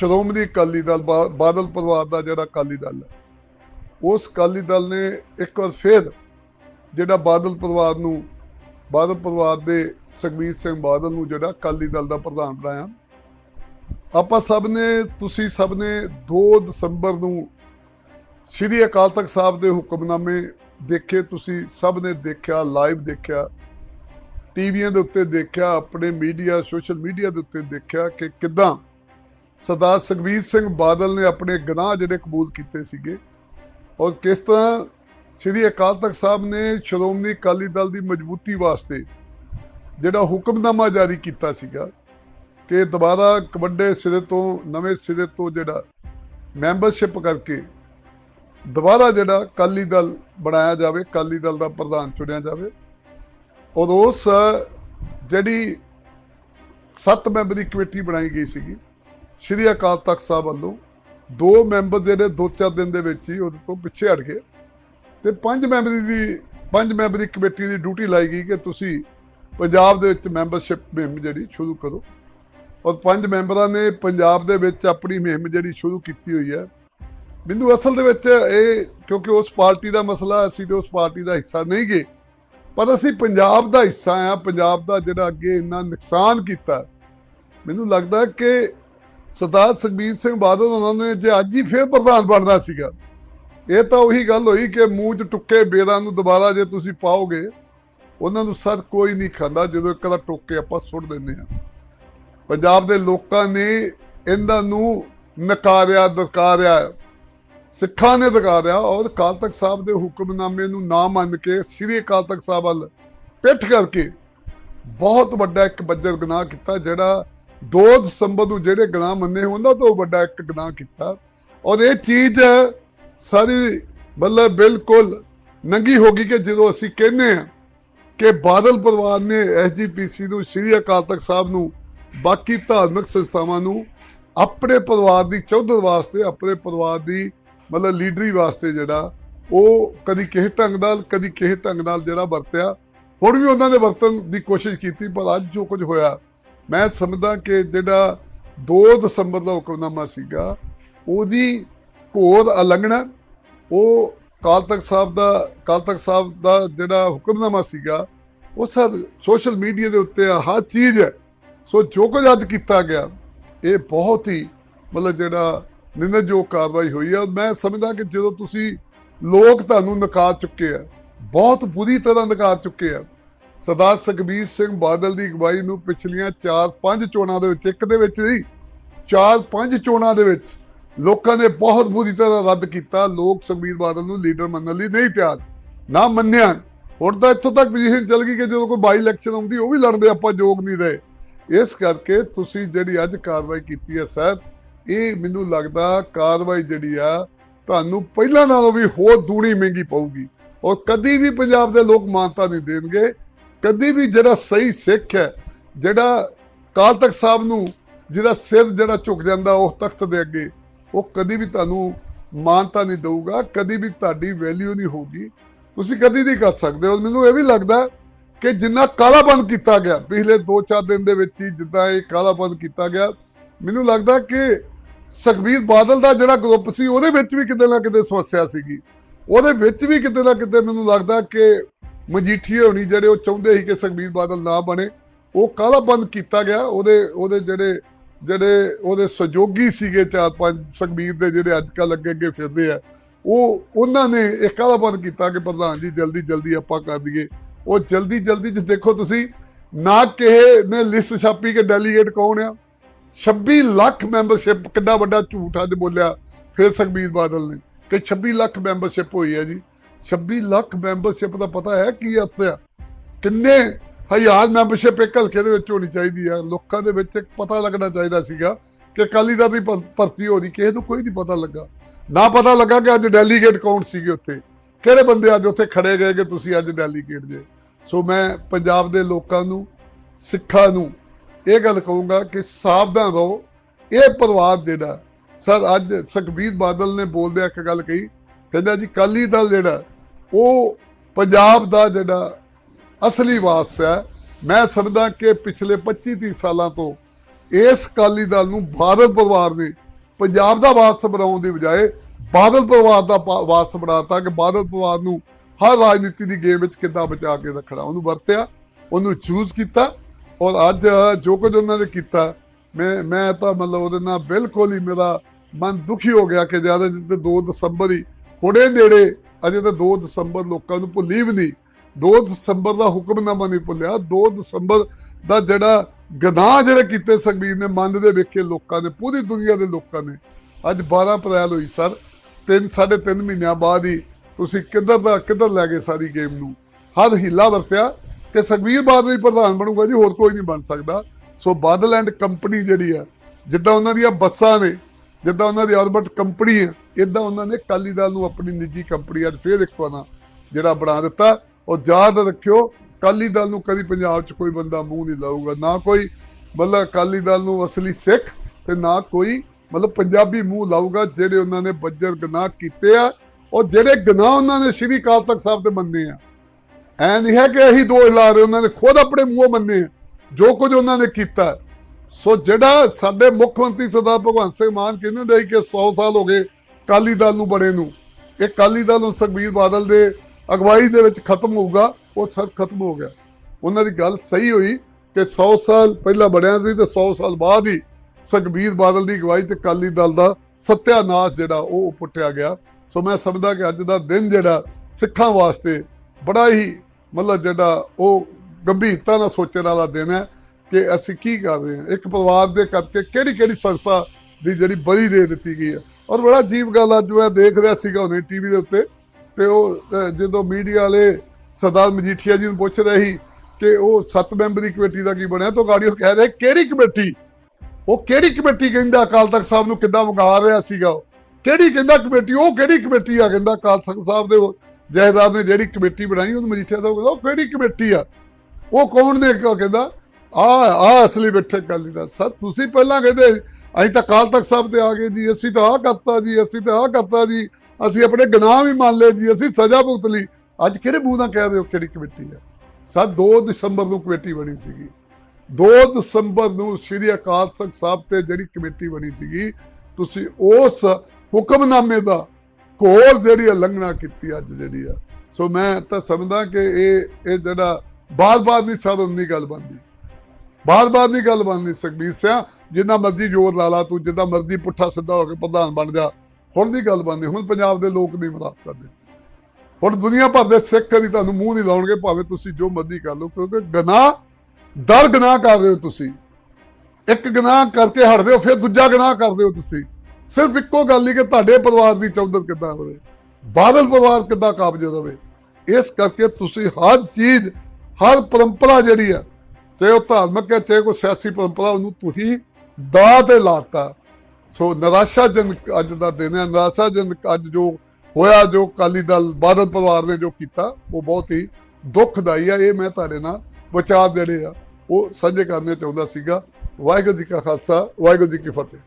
ਸ਼੍ਰੋਮਣੀ ਅਕਾਲੀ ਦਲ, ਬਾ- ਬਾਦਲ ਪਰਿਵਾਰ ਦਾ ਜਿਹੜਾ ਅਕਾਲੀ ਦਲ ਹੈ, ਉਸ ਅਕਾਲੀ ਦਲ ਨੇ ਇੱਕ ਵਾਰ ਫਿਰ ਜਿਹੜਾ ਬਾਦਲ ਪਰਿਵਾਰ ਨੂੰ, ਬਾਦਲ ਪਰਿਵਾਰ ਦੇ ਸੁਖਬੀਰ ਸਿੰਘ ਬਾਦਲ ਨੂੰ ਜਿਹੜਾ ਅਕਾਲੀ ਦਲ ਦਾ ਪ੍ਰਧਾਨ ਬਣਾਇਆ। ਆਪਾਂ ਸਭ ਨੇ, ਤੁਸੀਂ ਸਭ ਨੇ 2 ਦਸੰਬਰ ਨੂੰ ਸ਼੍ਰੀ ਅਕਾਲ ਤਖਤ ਸਾਹਿਬ ਦੇ ਹੁਕਮਨਾਮੇ ਦੇਖੇ, ਤੁਸੀਂ ਸਭ ਨੇ ਦੇਖਿਆ, ਲਾਈਵ ਦੇਖਿਆ, ਟੀਵੀਆਂ ਦੇ ਉੱਤੇ ਦੇਖਿਆ, ਆਪਣੇ ਮੀਡੀਆ, ਸੋਸ਼ਲ ਮੀਡੀਆ ਦੇ ਉੱਤੇ ਦੇਖਿਆ ਕਿ ਕਿਦਾਂ ਸਰਦਾਰ ਸੁਖਬੀਰ ਸਿੰਘ ਬਾਦਲ ਨੇ ਆਪਣੇ ਗੁਨਾਹ ਜਿਹੜੇ ਕਬੂਲ ਕੀਤੇ ਸੀਗੇ ਔਰ ਕਿਸ ਤਰ੍ਹਾਂ ਸ਼੍ਰੀ ਅਕਾਲ ਤਖਤ ਸਾਹਿਬ ਨੇ ਸ਼੍ਰੋਮਣੀ ਅਕਾਲੀ ਦਲ ਦੀ ਮਜ਼ਬੂਤੀ ਵਾਸਤੇ ਜਿਹੜਾ ਹੁਕਮਨਾਮਾ ਜਾਰੀ ਕੀਤਾ ਸੀਗਾ ਕਿ ਦੁਬਾਰਾ ਕਬੱਡੇ ਸਿਰੇ ਤੋਂ, ਨਵੇਂ ਸਿਰੇ ਤੋਂ ਜਿਹੜਾ ਮੈਂਬਰਸ਼ਿਪ ਕਰਕੇ ਦੁਬਾਰਾ ਜਿਹੜਾ ਅਕਾਲੀ ਦਲ ਬਣਾਇਆ ਜਾਵੇ, ਅਕਾਲੀ ਦਲ ਦਾ ਪ੍ਰਧਾਨ ਚੁਣਿਆ ਜਾਵੇ ਔਰ ਉਸ ਜਿਹੜੀ ਸੱਤ ਮੈਂਬਰੀ ਕਮੇਟੀ ਬਣਾਈ ਗਈ ਸੀਗੀ। ਸ਼੍ਰੀ ਅਕਾਲ ਤਖਤ ਸਾਹਿਬ ਵੱਲੋਂ ਦੋ ਮੈਂਬਰ ਜਿਹੜੇ ਦੋ ਚਾਰ ਦਿਨ ਦੇ ਵਿੱਚ ਹੀ ਉਹਦੇ ਤੋਂ ਪਿੱਛੇ ਹਟ ਗਏ ਤੇ ਪੰਜ ਮੈਂਬਰੀ ਦੀ ਪੰਜ ਮੈਂਬਰੀ ਕਮੇਟੀ ਦੀ ਡਿਊਟੀ ਲਾਈ ਗਈ ਕਿ ਤੁਸੀਂ ਪੰਜਾਬ ਦੇ ਵਿੱਚ ਮੈਂਬਰਸ਼ਿਪ ਮੁਹਿੰਮ ਜਿਹੜੀ ਸ਼ੁਰੂ ਕਰੋ। ਔਰ ਪੰਜ ਮੈਂਬਰਾਂ ਨੇ ਪੰਜਾਬ ਦੇ ਵਿੱਚ ਆਪਣੀ ਮੁਹਿੰਮ ਜਿਹੜੀ ਸ਼ੁਰੂ ਕੀਤੀ ਹੋਈ ਹੈ। ਬਿੰਦੂ, ਅਸਲ ਦੇ ਵਿੱਚ ਇਹ ਕਿਉਂਕਿ ਉਸ ਪਾਰਟੀ ਦਾ ਮਸਲਾ ਅਸੀਂ ਤੇ ਉਸ ਪਾਰਟੀ ਦਾ ਹਿੱਸਾ ਨਹੀਂ ਗਏ, ਪਰ ਅਸੀਂ ਪੰਜਾਬ ਦਾ ਹਿੱਸਾ ਆ ਪੰਜਾਬ ਦਾ ਜਿਹੜਾ ਅੱਗੇ ਇੰਨਾ ਨੁਕਸਾਨ ਕੀਤਾ। ਮੈਨੂੰ ਲੱਗਦਾ ਕਿ ਸਰਦਾਰ ਸੁਖਬੀਰ ਸਿੰਘ ਬਾਦਲ ਉਹਨਾਂ ਨੇ ਜੇ ਅੱਜ ਹੀ ਫੇਰ ਪ੍ਰਧਾਨ ਬਣਨਾ ਸੀਗਾ। ਇਹ ਤਾਂ ਉਹੀ ਗੱਲ ਹੋਈ ਕਿ ਮੂੰਹ 'ਚ ਟੁੱਕੇ ਬੇਰਾਂ ਨੂੰ ਦੁਬਾਰਾ ਜੇ ਤੁਸੀਂ ਪਾਓਗੇ, ਉਹਨਾਂ ਨੂੰ ਸਰ ਕੋਈ ਨਹੀਂ ਖਾਂਦਾ ਜਦੋਂ ਇੱਕ ਦਾ ਟੁੱਕ ਕੇ ਆਪਾਂ ਸੁੱਟ ਦਿੰਦੇ ਆ ਪੰਜਾਬ ਦੇ ਲੋਕਾਂ ਨੇ ਇਹਨਾਂ ਨੂੰ ਨਕਾਰਿਆ, ਦਰਕਾਰਿਆ, ਸਿੱਖਾਂ ਨੇ ਦਰਕਾਰਿਆ ਔਰ ਅਕਾਲ ਤਖਤ ਸਾਹਿਬ ਦੇ ਹੁਕਮਨਾਮੇ ਨੂੰ ਨਾ ਮੰਨ ਕੇ ਸ੍ਰੀ ਅਕਾਲ ਤਖਤ ਸਾਹਿਬ ਵੱਲ ਪਿੱਠ ਕਰਕੇ ਬਹੁਤ ਵੱਡਾ ਇੱਕ ਬੱਜਰ ਗੁਨਾਹ ਕੀਤਾ ਜਿਹੜਾ 2 ਦਸੰਬਰ ਨੂੰ ਜਿਹੜੇ ਗੁਨਾਹ ਮੰਨੇ ਉਹਨਾਂ ਤੋਂ ਵੱਡਾ ਇੱਕ ਗੁਨਾਹ ਕੀਤਾ। ਔਰ ਇਹ ਚੀਜ਼ ਸਾਰੀ ਮਤਲਬ ਬਿਲਕੁਲ ਨੰਗੀ ਹੋ ਗਈ ਕਿ ਜਦੋਂ ਅਸੀਂ ਕਹਿੰਦੇ ਆ ਕਿ ਬਾਦਲ ਪਰਿਵਾਰ ਨੇ ਐਸਜੀਪੀਸੀ ਨੂੰ, ਸ੍ਰੀ ਅਕਾਲ ਤਖਤ ਸਾਹਿਬ ਨੂੰ, ਬਾਕੀ ਧਾਰਮਿਕ ਸੰਸਥਾਵਾਂ ਨੂੰ ਆਪਣੇ ਪਰਿਵਾਰ ਦੀ ਚੌਧਰ ਵਾਸਤੇ, ਆਪਣੇ ਪਰਿਵਾਰ ਦੀ ਮਤਲਬ ਲੀਡਰੀ ਵਾਸਤੇ ਜਿਹੜਾ ਉਹ ਕਦੀ ਕਿਸੇ ਢੰਗ ਨਾਲ, ਕਦੀ ਕਿਸੇ ਢੰਗ ਨਾਲ ਜਿਹੜਾ ਵਰਤਿਆ। ਹੁਣ ਵੀ ਉਹਨਾਂ ਨੇ ਵਰਤਣ ਦੀ ਕੋਸ਼ਿਸ਼ ਕੀਤੀ, ਪਰ ਅੱਜ ਜੋ ਕੁਝ ਹੋਇਆ ਮੈਂ ਸਮਝਦਾ ਕਿ ਜਿਹੜਾ 2 ਦਸੰਬਰ ਦਾ ਹੁਕਮਨਾਮਾ ਸੀਗਾ, ਉਹਦੀ ਘੋਰ ਉਲੰਘਣਾ, ਉਹ ਕਾਲ ਤਖਤ ਸਾਹਿਬ ਦਾ ਕਾਲ ਤਖਤ ਸਾਹਿਬ ਦਾ ਜਿਹੜਾ ਹੁਕਮਨਾਮਾ ਸੀਗਾ, ਉਹ ਸਰ ਸੋਸ਼ਲ ਮੀਡੀਆ ਦੇ ਉੱਤੇ ਹਰ ਚੀਜ਼ ਹੈ। ਸੋ ਜੋ ਕੁਝ ਅੱਜ ਕੀਤਾ ਗਿਆ, ਇਹ ਬਹੁਤ ਹੀ ਮਤਲਬ ਜਿਹੜਾ ਨਿੰਦਣਯੋਗ ਕਾਰਵਾਈ ਹੋਈ ਹੈ। ਮੈਂ ਸਮਝਦਾ ਕਿ ਜਦੋਂ ਤੁਸੀਂ ਲੋਕ ਤੁਹਾਨੂੰ ਨਕਾਰ ਚੁੱਕੇ ਆ, ਬਹੁਤ ਬੁਰੀ ਤਰ੍ਹਾਂ ਨਕਾਰ ਚੁੱਕੇ ਆ ਸਰਦਾਰ ਸੁਖਬੀਰ ਸਿੰਘ ਬਾਦਲ ਦੀ ਅਗਵਾਈ ਨੂੰ ਪਿਛਲੀਆਂ 4-5 ਚੋਣਾਂ ਦੇ ਵਿੱਚ, ਇੱਕ ਦੇ ਵਿੱਚ ਨਹੀਂ 4-5 ਚੋਣਾਂ ਦੇ ਵਿੱਚ ਲੋਕਾਂ ਨੇ ਬਹੁਤ ਬੁਰੀ ਤਰ੍ਹਾਂ ਰੱਦ ਕੀਤਾ। ਲੋਕ ਸੁਖਬੀਰ ਬਾਦਲ ਨੂੰ ਲੀਡਰ ਮੰਨਣ ਲਈ ਨਹੀਂ ਤਿਆਰ, ਨਾ ਮੰਨਿਆ। ਹੁਣ ਤਾਂ ਇੱਥੋਂ ਤੱਕ ਪੋਜੀਸ਼ਨ ਚੱਲ ਗਈ ਕਿ ਜਦੋਂ ਕੋਈ ਬਾਈ ਇਲੈਕਸ਼ਨ ਆਉਂਦੀ, ਉਹ ਵੀ ਲੜਦੇ, ਆਪਾਂ ਯੋਗ ਨਹੀਂ ਰਹੇ। ਇਸ ਕਰਕੇ ਤੁਸੀਂ ਜਿਹੜੀ ਅੱਜ ਕਾਰਵਾਈ ਕੀਤੀ ਹੈ ਸਰ, ਇਹ ਮੈਨੂੰ ਲੱਗਦਾ ਕਾਰਵਾਈ ਜਿਹੜੀ ਆ, ਤੁਹਾਨੂੰ ਪਹਿਲਾਂ ਨਾਲੋਂ ਵੀ ਹੋਰ ਦੂਣੀ ਮਹਿੰਗੀ ਪਊਗੀ। ਔਰ ਕਦੀ ਵੀ ਪੰਜਾਬ ਦੇ ਲੋਕ ਮਾਨਤਾ ਨਹੀਂ ਦੇਣਗੇ। ਕਦੀ ਵੀ ਜਿਹੜਾ ਸਹੀ ਸਿੱਖ ਹੈ, ਜਿਹੜਾ ਕਾਲ ਤਖਤ ਸਾਹਿਬ ਨੂੰ ਜਿਹਦਾ ਸਿਰ ਜਿਹੜਾ ਝੁਕ ਜਾਂਦਾ ਉਸ ਤਖਤ ਦੇ ਅੱਗੇ, ਉਹ ਕਦੀ ਵੀ ਤੁਹਾਨੂੰ ਮਾਨਤਾ ਨਹੀਂ ਦਊਗਾ, ਕਦੀ ਵੀ ਤੁਹਾਡੀ ਵੈਲਿਊ ਨਹੀਂ ਹੋਊਗੀ। ਤੁਸੀਂ ਕਦੀ ਨਹੀਂ ਕਰ ਸਕਦੇ ਹੋ। ਮੈਨੂੰ ਇਹ ਵੀ ਲੱਗਦਾ ਕਿ ਜਿੰਨਾ ਕਾਲਾਬੰਦ ਕੀਤਾ ਗਿਆ, ਪਿਛਲੇ 2-4 ਦਿਨ ਦੇ ਵਿੱਚ ਹੀ ਜਿੱਦਾਂ ਇਹ ਕਾਲਾਬੰਦ ਕੀਤਾ ਗਿਆ, ਮੈਨੂੰ ਲੱਗਦਾ ਕਿ ਸੁਖਬੀਰ ਬਾਦਲ ਦਾ ਜਿਹੜਾ ਗਰੁੱਪ ਸੀ, ਉਹਦੇ ਵਿੱਚ ਵੀ ਕਿਤੇ ਨਾ ਕਿਤੇ ਸਮੱਸਿਆ ਸੀਗੀ। ਉਹਦੇ ਵਿੱਚ ਵੀ ਕਿਤੇ ਨਾ ਕਿਤੇ ਮੈਨੂੰ ਲੱਗਦਾ ਕਿ ਮਜੀਠੀਏ ਹੋਣੀ ਜਿਹੜੇ ਉਹ ਚਾਹੁੰਦੇ ਸੀ ਕਿ ਸੁਖਬੀਰ ਬਾਦਲ ਨਾ ਬਣੇ, ਉਹ ਕਾਲਾਬੰਦ ਕੀਤਾ ਗਿਆ? ਉਹਦੇ ਉਹਦੇ ਜਿਹੜੇ ਜਿਹੜੇ ਉਹਦੇ ਸਹਿਯੋਗੀ ਸੀਗੇ ਚਾਰ ਪੰਜ ਸੁਖਬੀਰ ਦੇ ਜਿਹੜੇ ਅੱਜ ਕੱਲ੍ਹ ਅੱਗੇ ਅੱਗੇ ਫਿਰਦੇ ਆ, ਉਹ, ਉਹਨਾਂ ਨੇ ਇਹ ਕਾਲਾਬੰਦ ਕੀਤਾ ਕਿ ਪ੍ਰਧਾਨ ਜੀ ਜਲਦੀ ਜਲਦੀ ਆਪਾਂ ਕਰ ਦਈਏ? ਉਹ ਜਲਦੀ ਜਲਦੀ ਚ ਦੇਖੋ ਤੁਸੀਂ, ਨਾ ਕਿਸੇ ਨੇ ਲਿਸਟ ਛਾਪੀ ਕਿ ਡੈਲੀਗੇਟ ਕੌਣ ਆ? 26 ਲੱਖ ਮੈਂਬਰਸ਼ਿਪ ਕਿੰਨਾ ਵੱਡਾ ਝੂਠ ਅੱਜ ਬੋਲਿਆ ਫਿਰ ਸੁਖਬੀਰ ਬਾਦਲ ਨੇ ਕਿ 26 ਲੱਖ ਮੈਂਬਰਸ਼ਿਪ ਹੋਈ ਹੈ ਜੀ। 26 ਲੱਖ ਮੈਂਬਰਸ਼ਿਪ ਦਾ ਪਤਾ ਹੈ ਕੀ ਅਰਥ ਆ ਕਿੰਨੇ ਹਜ਼ਾਰ ਮੈਂਬਰਸ਼ਿਪ ਇੱਕ ਹਲਕੇ ਦੇ ਵਿੱਚ ਹੋਣੀ ਚਾਹੀਦੀ ਆ ਲੋਕਾਂ ਦੇ ਵਿੱਚ ਇੱਕ ਪਤਾ ਲੱਗਣਾ ਚਾਹੀਦਾ ਸੀਗਾ ਕਿ ਅਕਾਲੀ ਦਲ ਦੀ ਭਰ- ਭਰਤੀ ਹੋ ਰਹੀ, ਕਿਸੇ ਨੂੰ ਕੋਈ ਨਹੀਂ ਪਤਾ ਲੱਗਾ। ਨਾ ਪਤਾ ਲੱਗਾ ਕਿ ਅੱਜ ਡੈਲੀਗੇਟ ਕੌਣ ਸੀਗੇ ਉੱਥੇ। ਕਿਹੜੇ ਬੰਦੇ ਅੱਜ ਉੱਥੇ ਖੜੇ ਗਏ ਕਿ ਤੁਸੀਂ ਅੱਜ ਡੈਲੀਗੇਟ ਜੇ? ਸੋ ਮੈਂ ਪੰਜਾਬ ਦੇ ਲੋਕਾਂ ਨੂੰ, ਸਿੱਖਾਂ ਨੂੰ ਇਹ ਗੱਲ ਕਹੂੰਗਾ ਕਿ ਸਾਵਧਾਨ ਰਹੋ। ਇਹ ਪਰਿਵਾਰ ਜਿਹੜਾ, ਸਰ ਅੱਜ ਸੁਖਬੀਰ ਬਾਦਲ ਨੇ ਬੋਲਦਿਆਂ ਇੱਕ ਗੱਲ ਕਹੀ, ਕਹਿੰਦਾ ਜੀ ਕਾਲੀ ਦਲ ਜਿਹੜਾ ਉਹ ਪੰਜਾਬ ਦਾ ਜਿਹੜਾ ਅਸਲੀ ਵਾਰਸ ਹੈ, ਮੈਂ ਸਮਝਦਾ ਕਿ ਪਿਛਲੇ 25 30 ਸਾਲਾਂ ਤੋਂ ਇਸ ਕਾਲੀ ਦਲ ਨੂੰ ਬਾਦਲ ਪਰਿਵਾਰ ਨੇ ਪੰਜਾਬ ਦਾ ਵਾਰਸ ਬਣਾਉਣ ਦੀ ਬਜਾਏ ਬਾਦਲ ਪਰਿਵਾਰ ਦਾ ਪਾ- ਵਾਰਸ ਬਣਾਤਾ ਕਿ ਬਾਦਲ ਪਰਿਵਾਰ ਨੂੰ ਹਰ ਰਾਜਨੀਤੀ ਦੀ ਗੇਮ ਵਿੱਚ ਕਿੱਦਾਂ ਬਚਾ ਕੇ ਰੱਖਣਾ। ਉਹਨੂੰ ਵਰਤਿਆ, ਉਹਨੂੰ ਚੂਜ਼ ਕੀਤਾ ਔਰ ਅੱਜ ਜੋ ਕੁਝ ਉਹਨਾਂ ਨੇ ਕੀਤਾ, ਮੈਂ ਮੈਂ ਤਾਂ ਮਤਲਬ ਉਹਦੇ ਨਾਲ ਬਿਲਕੁਲ ਹੀ ਮੇਰਾ ਮਨ ਦੁਖੀ ਹੋ ਗਿਆ ਕਿ ਜ਼ਿਆਦਾ ਜਿੱਤੇ 2 ਦਸੰਬਰ ਹੀ ਹੁਣੇ ਨੇੜੇ ਅਜੇ ਤਾਂ 2 ਦਸੰਬਰ ਲੋਕਾਂ ਨੂੰ ਭੁੱਲੀ ਵੀ ਨਹੀਂ। 2 ਦਸੰਬਰ ਦਾ ਹੁਕਮਨਾਮਾ ਨਹੀਂ ਭੁੱਲਿਆ। 2 ਦਸੰਬਰ ਦਾ ਜਿਹੜਾ ਗਨਾਹ ਜਿਹੜੇ ਕੀਤੇ ਸੰਗੀਤ ਨੇ, ਮਨ ਦੇ ਵੇਖੇ ਲੋਕਾਂ ਨੇ ਪੂਰੀ ਦੁਨੀਆ ਦੇ ਲੋਕਾਂ ਨੇ। ਅੱਜ 12 ਅਪ੍ਰੈਲ ਹੋਈ ਸਰ। ਤਿੰਨ, ਸਾਢੇ ਤਿੰਨ ਮਹੀਨਿਆਂ ਬਾਅਦ ਹੀ ਤੁਸੀਂ ਕਿੱਧਰ ਦਾ, ਕਿੱਧਰ ਲੈ ਗਏ ਸਾਰੀ ਗੇਮ ਨੂੰ? ਹਰ ਹੀਲਾ ਵਰਤਿਆ ਕਿ ਸੁਖਬੀਰ ਬਾਦਲ ਹੀ ਪ੍ਰਧਾਨ ਬਣੂਗਾ ਜੀ, ਹੋਰ ਕੋਈ ਨਹੀਂ ਬਣ ਸਕਦਾ। ਸੋ ਬਾਦਲੈਂਡ ਕੰਪਨੀ ਜਿਹੜੀ ਆ, ਜਿੱਦਾਂ ਉਹਨਾਂ ਦੀਆਂ ਬੱਸਾਂ ਨੇ ਜਿੱਦਾਂ ਉਹਨਾਂ ਦੀ ਆਰਬਿਟ ਕੰਪਨੀ ਹੈ ਇਦਾਂ ਉਹਨਾਂ ਨੇ ਅਕਾਲੀ ਦਲ ਨੂੰ ਆਪਣੀ ਨਿੱਜੀ ਕੰਪਨੀ ਅੱਜ ਫੇਰ ਇੱਕ ਵਾਰ ਜਿਹੜਾ ਬਣਾ ਦਿੱਤਾ। ਉਹ ਯਾਦ ਰੱਖਿਓ, ਅਕਾਲੀ ਦਲ ਨੂੰ ਕਦੀ ਪੰਜਾਬ 'ਚ ਕੋਈ ਬੰਦਾ ਮੂੰਹ ਨਹੀਂ ਲਾਊਗਾ। ਨਾ ਕੋਈ ਮਤਲਬ ਅਕਾਲੀ ਦਲ ਨੂੰ ਅਸਲੀ ਸਿੱਖ ਤੇ ਨਾ ਕੋਈ ਮਤਲਬ ਪੰਜਾਬੀ ਮੂੰਹ ਲਾਊਗਾ ਜਿਹੜੇ ਉਹਨਾਂ ਨੇ ਬੱਜਰ ਗਨਾਹ ਕੀਤੇ ਆ। ਔਰ ਜਿਹੜੇ ਗਨਾਹ ਉਹਨਾਂ ਨੇ ਸ਼੍ਰੀ ਅਕਾਲ ਤਖਤ ਸਾਹਿਬ ਤੇ ਮੰਨੇ ਆ। ਐ ਨਹੀਂ ਹੈ ਕਿ ਇਹੀ ਦੋ ਲਾ ਰਹੇ, ਉਹਨਾਂ ਨੇ ਖੁਦ ਆਪਣੇ ਮੂੰਹੋਂ ਮੰਨੇ ਆ। ਜੋ ਕੁਝ ਉਹਨਾਂ ਨੇ ਕੀਤਾ। ਸੋ ਜਿਹੜਾ ਸਾਡੇ ਮੁੱਖ ਮੰਤਰੀ ਸਰਦਾਰ ਭਗਵੰਤ ਸਿੰਘ ਮਾਨ ਕਹਿੰਦੇ ਹੁੰਦੇ ਸੀ ਕਿ 100 ਸਾਲ ਹੋ ਗਏ ਅਕਾਲੀ ਦਲ ਨੂੰ ਬਣੇ ਨੂੰ, ਇਹ ਅਕਾਲੀ ਦਲ ਨੂੰ ਸੁਖਬੀਰ ਬਾਦਲ ਦੇ ਅਗਵਾਈ ਦੇ ਵਿੱਚ ਖਤਮ ਹੋਊਗਾ, ਉਹ ਸਭ ਖਤਮ ਹੋ ਗਿਆ। ਉਹਨਾਂ ਦੀ ਗੱਲ ਸਹੀ ਹੋਈ ਕਿ 100 ਸਾਲ ਪਹਿਲਾਂ ਬਣਿਆ ਸੀ ਤੇ 100 ਸਾਲ ਬਾਅਦ ਹੀ ਸੁਖਬੀਰ ਬਾਦਲ ਦੀ ਅਗਵਾਈ ਤੇ ਅਕਾਲੀ ਦਲ ਦਾ ਸਤਿਆਨਾਸ਼ ਜਿਹੜਾ ਉਹ ਪੁੱਟਿਆ ਗਿਆ। ਸੋ ਮੈਂ ਸਮਝਦਾ ਕਿ ਅੱਜ ਦਾ ਦਿਨ ਜਿਹੜਾ ਸਿੱਖਾਂ ਵਾਸਤੇ ਬੜਾ ਹੀ ਮਤਲਬ ਜਿਹੜਾ ਉਹ ਗੰਭੀਰਤਾ ਨਾਲ ਸੋਚਣ ਵਾਲਾ ਦਿਨ ਹੈ। ਕਿ ਅਸੀਂ ਕੀ ਕਰ ਰਹੇ ਹਾਂ? ਇੱਕ ਪਰਿਵਾਰ ਦੇ ਕਰਕੇ ਕਿਹੜੀ ਕਿਹੜੀ ਸੰਸਥਾ ਦੀ ਜਿਹੜੀ ਬਲੀ ਦੇ ਦਿੱਤੀ ਗਈ ਹੈ? ਔਰ ਬੜਾ ਅਜੀਬ ਗੱਲ ਅੱਜ ਮੈਂ ਦੇਖ ਰਿਹਾ ਸੀਗਾ ਉਹਨੇ ਟੀਵੀ ਦੇ ਉੱਤੇ, ਤੇ ਉਹ ਜਦੋਂ ਮੀਡੀਆ ਵਾਲੇ ਸਰਦਾਰ ਮਜੀਠੀਆ ਜੀ ਨੂੰ ਪੁੱਛ ਰਹੇ ਸੀ ਕਿ ਉਹ ਸੱਤ ਮੈਂਬਰੀ ਕਮੇਟੀ ਦਾ ਕੀ ਬਣਿਆ, ਤਾਂ ਗਾੜੀਓ ਕਹਿ ਰਹੇ, ਕਿਹੜੀ ਕਮੇਟੀ? ਉਹ ਕਿਹੜੀ ਕਮੇਟੀ ਕਹਿੰਦਾ ਅਕਾਲ ਤਖਤ ਸਾਹਿਬ ਨੂੰ ਕਿੱਦਾਂ ਵਿਗਾੜ ਰਿਹਾ ਸੀਗਾ ਉਹ? ਕਿਹੜੀ ਕਹਿੰਦਾ ਕਮੇਟੀ, ਉਹ ਕਿਹੜੀ ਕਮੇਟੀ ਆ ਕਹਿੰਦਾ ਅਕਾਲ ਤਖਤ ਸਾਹਿਬ ਦੇ ਉਹ ਨੇ ਜਿਹੜੀ ਕਮੇਟੀ ਬਣਾਈ, ਉਹਨੂੰ ਮਜੀਠੀਆ ਦਾ ਕਹਿੰਦਾ, ਉਹ ਕਿਹੜੀ ਕਮੇਟੀ ਆ? ਉਹ ਕੌਣ ਨੇ ਕਹਿੰਦਾ ਆ ਆ ਅਸਲੀ ਬੈਠੇ ਕਾਲੀ ਦਾ ਸਰ, ਤੁਸੀਂ ਪਹਿਲਾਂ ਕਹਿੰਦੇ, ਅਸੀਂ ਤਾਂ ਅਕਾਲ ਤਖਤ ਸਾਹਿਬ ਤੇ ਆ ਗਏ ਜੀ, ਅਸੀਂ ਤਾਂ ਆ ਕਰਤਾ ਜੀ, ਅਸੀਂ ਤਾਂ ਆ ਕਰਤਾ ਜੀ, ਅਸੀਂ ਆਪਣੇ ਗੁਨਾਹ ਵੀ ਮੰਨ ਲਏ ਜੀ, ਅਸੀਂ ਸਜ਼ਾ ਭੁਗਤ ਲਈ। ਅੱਜ ਕਿਹੜੇ ਮੂੰਹ ਨਾਲ ਕਹਿ ਰਹੇ ਹੋ ਕਿਹੜੀ ਕਮੇਟੀ ਆ ਸਰ 2 ਦਸੰਬਰ ਨੂੰ ਕਮੇਟੀ ਬਣੀ ਸੀਗੀ। 2 ਦਸੰਬਰ ਨੂੰ ਸ੍ਰੀ ਅਕਾਲ ਤਖਤ ਸਾਹਿਬ ਤੇ ਜਿਹੜੀ ਕਮੇਟੀ ਬਣੀ ਸੀਗੀ, ਤੁਸੀਂ ਉਸ ਹੁਕਮਨਾਮੇ ਦਾ ਕੋਰ ਜਿਹੜੀ ਉਲੰਘਣਾ ਕੀਤੀ ਅੱਜ ਜਿਹੜੀ ਆ ਸੋ ਮੈਂ ਤਾਂ ਸਮਝਦਾ ਕਿ ਇਹ ਇਹ ਜਿਹੜਾ ਬਾਰ-ਬਾਰ ਨਹੀਂ ਸਰ ਉਨੀ ਗੱਲ ਬਣਦੀ। ਬਾਰ-ਬਾਰ ਨਹੀਂ ਗੱਲ ਬਣਨੀ ਸੁਖਬੀਰ ਸਿੰਘ ਜਿੰਨਾ ਮਰਜ਼ੀ ਜ਼ੋਰ ਲਾ ਲਾ ਤੂੰ ਜਿੱਦਾਂ ਮਰਜ਼ੀ ਪੁੱਠਾ ਸਿੱਧਾ ਹੋ ਕੇ ਪ੍ਰਧਾਨ ਬਣ ਜਾ। ਹੁਣ ਨਹੀਂ ਗੱਲ ਬਣਦੀ ਹੁਣ ਪੰਜਾਬ ਦੇ ਲੋਕ ਨਹੀਂ ਮਦਦ ਕਰਦੇ। ਹੁਣ ਦੁਨੀਆ ਭਰ ਦੇ ਸਿੱਖ ਕਦੀ ਤੁਹਾਨੂੰ ਮੂੰਹ ਨਹੀਂ ਲਾਉਣਗੇ, ਭਾਵੇਂ ਤੁਸੀਂ ਜੋ ਮਰਜ਼ੀ ਕਰ ਲਓ, ਕਿਉਂਕਿ ਗਨਾਹ, ਦਰ ਗਨਾਹ ਕਰ ਰਹੇ ਹੋ ਤੁਸੀਂ। ਇੱਕ ਗਨਾਹ ਕਰਕੇ ਹਟਦੇ ਹੋ, ਫਿਰ ਦੂਜਾ ਗਨਾਹ ਕਰਦੇ ਹੋ ਤੁਸੀਂ। ਸਿਰਫ ਇੱਕੋ ਗੱਲ ਹੀ ਕਿ ਤੁਹਾਡੇ ਪਰਿਵਾਰ ਦੀ ਚੌਧਰ ਕਿੱਦਾਂ ਹੋਵੇ, ਬਾਦਲ ਪਰਿਵਾਰ ਕਿੱਦਾਂ ਕਾਬਜ ਹੋਵੇ। ਇਸ ਕਰਕੇ ਤੁਸੀਂ ਹਰ ਚੀਜ਼, ਹਰ ਪਰੰਪਰਾ ਜਿਹੜੀ ਆ ਚਾਹੇ ਉਹ ਧਾਰਮਿਕ ਹੈ ਚਾਹੇ ਕੋਈ ਸਿਆਸੀ ਪਰੰਪਰਾ ਉਹਨੂੰ ਤੁਸੀਂ ਦਾਅ ਤੇ ਲਾਤਾ। ਸੋ ਨਿਰਾਸ਼ਾਜਨਕ ਅੱਜ ਦਾ ਦਿਨ ਹੈ ਨਿਰਾਸ਼ਾਜਨਕ ਅੱਜ ਜੋ ਹੋਇਆ, ਜੋ ਅਕਾਲੀ ਦਲ, ਬਾਦਲ ਪਰਿਵਾਰ ਨੇ ਜੋ ਕੀਤਾ, ਉਹ ਬਹੁਤ ਹੀ ਦੁੱਖਦਾਈ ਆ। ਇਹ ਮੈਂ ਤੁਹਾਡੇ ਨਾਲ ਵਿਚਾਰ ਜਿਹੜੇ ਆ, ਉਹ ਸਾਂਝੇ ਕਰਨੇ ਚਾਹੁੰਦਾ ਸੀਗਾ। ਵਾਹਿਗੁਰੂ ਜੀ ਕਾ ਖਾਲਸਾ, ਵਾਹਿਗੁਰੂ ਜੀ ਕੀ ਫਤਿਹ।